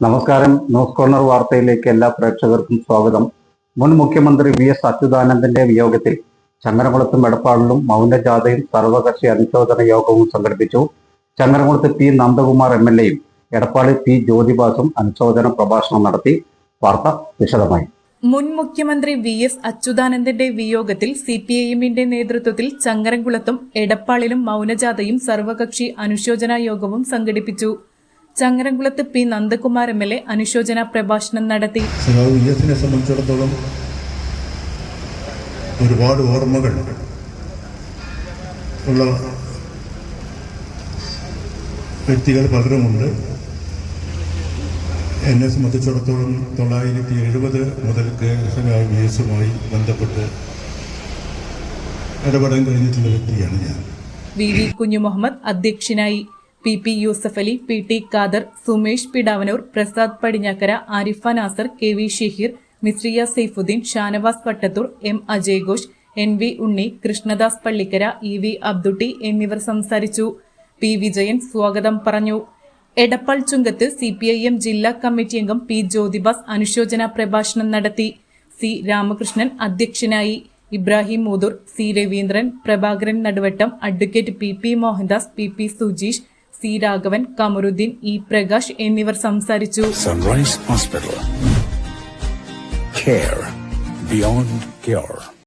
നമസ്കാരം. News corner വാർത്തയിലേക്ക് എല്ലാ പ്രേക്ഷകർക്കും സ്വാഗതം. മുൻ മുഖ്യമന്ത്രി വി എസ് അച്യുതാനന്ദന്റെ വിയോഗത്തിൽ ചങ്ങരംകുളത്തും എടപ്പാളിലും മൗനജാഥയും സർവകക്ഷി അനുശോചന യോഗവും സംഘടിപ്പിച്ചു. ചങ്ങരകുളത്ത് പി നന്ദകുമാർ എം എൽ എയും എടപ്പാളിൽ പി ജ്യോതിബാസും അനുശോചന പ്രഭാഷണം നടത്തി. വാർത്ത വിശദമായി. മുൻ മുഖ്യമന്ത്രി വി എസ് അച്യുതാനന്ദന്റെ വിയോഗത്തിൽ സി പി ഐ എമ്മിന്റെ നേതൃത്വത്തിൽ ചങ്ങരംകുളത്തും എടപ്പാളിലും മൗനജാഥയും സർവകക്ഷി അനുശോചന യോഗവും സംഘടിപ്പിച്ചു. ചങ്ങരംകുളത്ത് P Nandakumar M L A അനുശോചന പ്രഭാഷണം നടത്തി. സംബന്ധിച്ചിടത്തോളം ഒരുപാട് ഓർമ്മകൾ ഉള്ള വ്യക്തികൾ പലരുമുണ്ട്. എന്നെ സംബന്ധിച്ചിടത്തോളം തൊള്ളായിരത്തി എഴുപത് മുതൽ സഖാവ് വി എസുമായി ബന്ധപ്പെട്ട് ഇടപെടാൻ കഴിഞ്ഞിട്ടുള്ള വ്യക്തിയാണ് ഞാൻ. വി വി കുഞ്ഞു മുഹമ്മദ് അധ്യക്ഷനായി. P P Yusuf Ali P T Khader Sumesh Pidavanur Prasad Padinjakkara Arifa Nasar K V Shaheer Misriya Saifuddin Shanavas Pattathur M Ajay Ghosh N V Unni Krishnadas Pallikkara E V Abdutty എന്നിവർ സംസാരിച്ചു. P Vijayan സ്വാഗതം പറഞ്ഞു. എടപ്പാൾ ചുങ്കത്ത് C P I M ജില്ലാ committee അംഗം P Jyothibas അനുശോചന പ്രഭാഷണം നടത്തി. സി രാമകൃഷ്ണൻ അധ്യക്ഷനായി. Ibrahim Muthur C Raveendran Prabhakaran Naduvattam advocate P P Mohandas P P Sujeesh C Raghavan Kamaruddin E Prakash എന്നിവർ സംസാരിച്ചു. Care beyond cure.